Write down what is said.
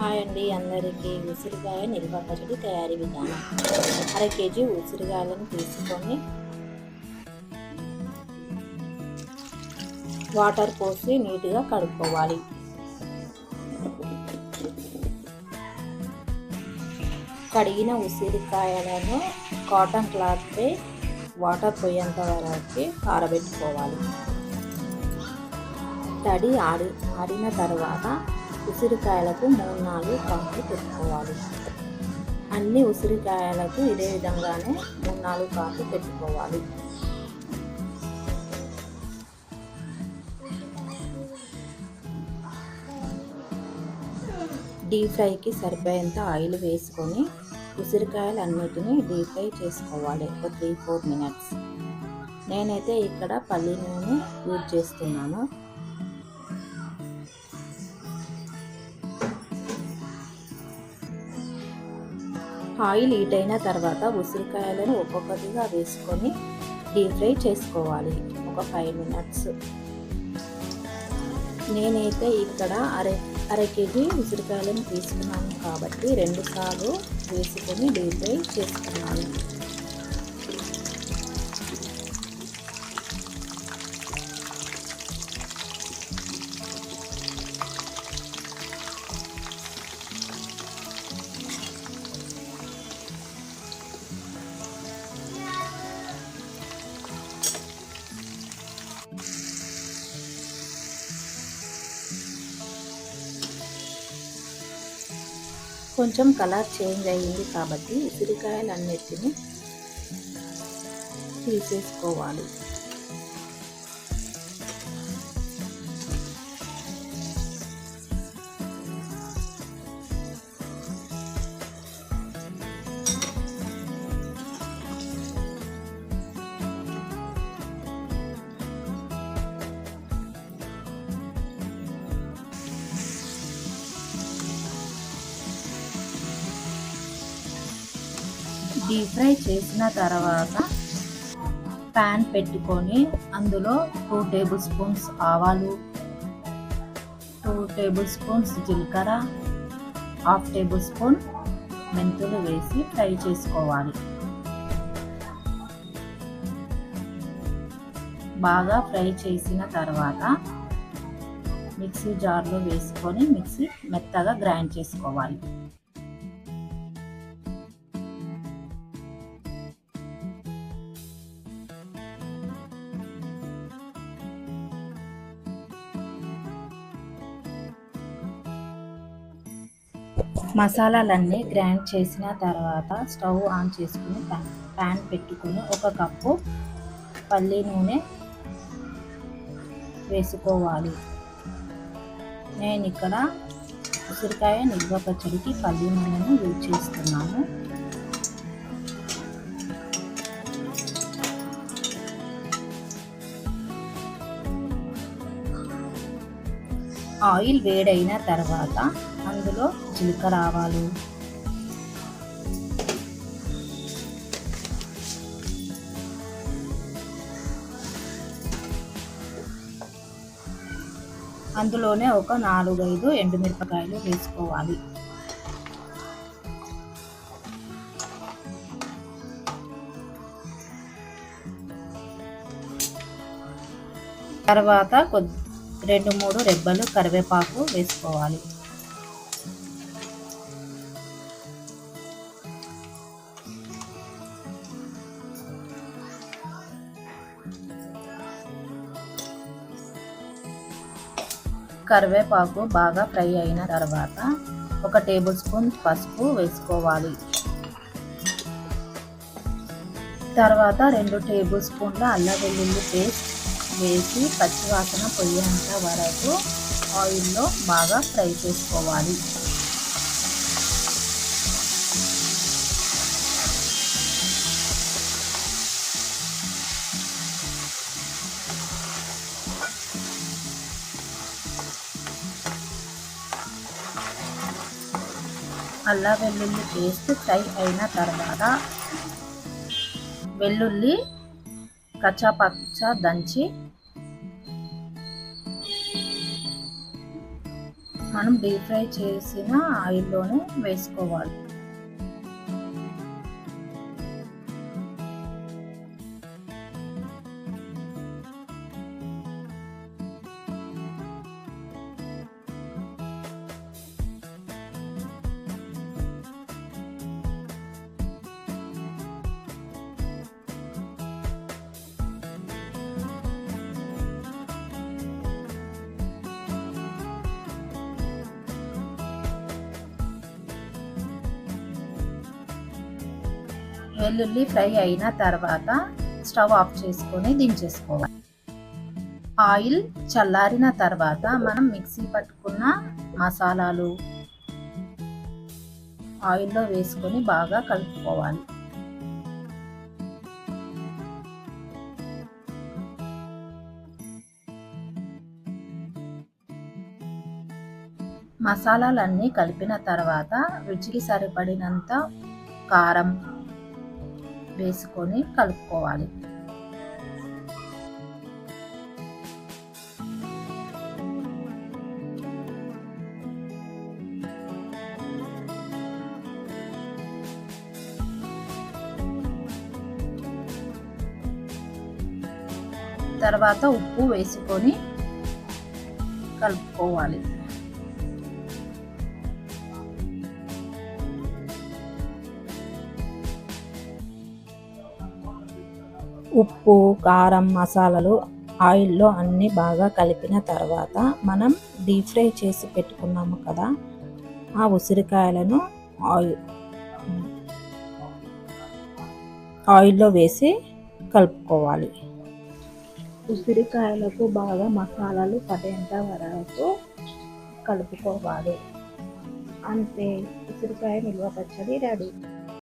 Hi అండి. అందరికీ ఉసిరికాయ నిల్వ పచ్చడి తయారీ విధానం. అర కేజీ ఉసిరికాయలను తీసుకొని వాటర్ పోసి నీట్గా కడుక్కోవాలి. కడిగిన ఉసిరికాయలను కాటన్ క్లాత్పై వాటర్ పోయేంత వరకు ఆరబెట్టుకోవాలి. తడి ఆడి ఆడిన తర్వాత ఉసిరికాయలకు మూడు నాలుగు కాకులు పెట్టుకోవాలి. అన్ని ఉసిరికాయలకు ఇదే విధంగానే మూడు నాలుగు కాకులు పెట్టుకోవాలి. డీప్ ఫ్రైకి సరిపోయేంత ఆయిల్ వేసుకొని ఉసిరికాయలు అన్నిటిని డీప్ ఫ్రై చేసుకోవాలి ఒక త్రీ ఫోర్ మినిట్స్. నేనైతే ఇక్కడ పల్లి నూనె యూజ్ చేస్తున్నాను. ఆయిల్ హీట్ అయిన తర్వాత ఉసిరికాయలను ఒక్కొక్కటిగా వేసుకొని డీప్ ఫ్రై చేసుకోవాలి. ఒక ఫైవ్ మినిట్స్. నేనైతే ఇక్కడ అర అర కేజీ ఉసిరికాయలను తీసుకున్నాను కాబట్టి రెండు సార్లు వేసుకొని డీప్ ఫ్రై చేసుకున్నాను. కొంచెం కలర్ చేంజ్ అయ్యింది కాబట్టి ఉసిరికాయలన్నిటిని తీసేసుకోవాలి. డీప్ ఫ్రై చేసిన తర్వాత ప్యాన్ పెట్టుకొని అందులో టూ టేబుల్ స్పూన్స్ ఆవాలు టూ టేబుల్ స్పూన్స్ జీలకర్ర హాఫ్ టేబుల్ స్పూన్ మెంతులు వేసి ఫ్రై చేసుకోవాలి. బాగా ఫ్రై చేసిన తర్వాత మిక్సీ జార్లో వేసుకొని మిక్సీ మెత్తగా గ్రైండ్ చేసుకోవాలి. మసాలాలన్నీ గ్రైండ్ చేసిన తర్వాత స్టవ్ ఆన్ చేసుకుని ప్యాన్ పెట్టుకుని ఒక కప్పు పల్లి నూనె వేసుకోవాలి. నేను ఇక్కడ ఉసిరికాయ నిల్వ పచ్చడికి పల్లి నూనెను యూజ్ చేస్తున్నాను. ఆయిల్ వేడైన తర్వాత అందులో జీలకర్ర ఆవాలు అందులోనే ఒక నాలుగైదు ఎండుమిరపకాయలు వేసుకోవాలి. తర్వాత కొద్ది రెండు మూడు రెబ్బలు కరివేపాకు వేసుకోవాలి. కరివేపాకు బాగా ఫ్రై అయిన తర్వాత ఒక టేబుల్ స్పూన్ పసుపు వేసుకోవాలి. తర్వాత రెండు టేబుల్ స్పూన్ల అల్లం వెల్లుల్లి పేస్ట్ వేసి పచ్చివాసన పొయ్యేంత వరకు ఆయిల్లో బాగా ఫ్రై చేసుకోవాలి. అల్లా వెల్లుల్లి పేస్ట్ ఫ్రై అయిన తర్వాత వెల్లుల్లి కచ్చాపచ్చ దంచి మనం డీప్ ఫ్రై చేసిన ఆయిల్లోనే వేసుకోవాలి. వెల్లుల్లి ఫ్రై అయిన తర్వాత స్టవ్ ఆఫ్ చేసుకొని దించేసుకోవాలి. ఆయిల్ చల్లారిన తర్వాత మనం మిక్సీ పట్టుకున్న మసాలాలు ఆయిల్లో వేసుకొని బాగా కలుపుకోవాలి. మసాలాలన్నీ కలిపిన తర్వాత రుచికి సరిపడినంత కారం వేసుకొని కలుపుకోవాలి. తర్వాత ఉప్పు వేసుకొని కలుపుకోవాలి. ఉప్పు కారం మసాలాలు ఆయిల్లో అన్నీ బాగా కలిపిన తర్వాత మనం డీప్ ఫ్రై చేసి పెట్టుకున్నాము కదా ఆ ఉసిరికాయలను ఆయిల్ ఆయిల్లో వేసి కలుపుకోవాలి. ఉసిరికాయలకు బాగా మసాలాలు పడేంత వరకు కలుపుకోవాలి. అంతే ఉసిరికాయ నిల్వ పచ్చడి రెడీ.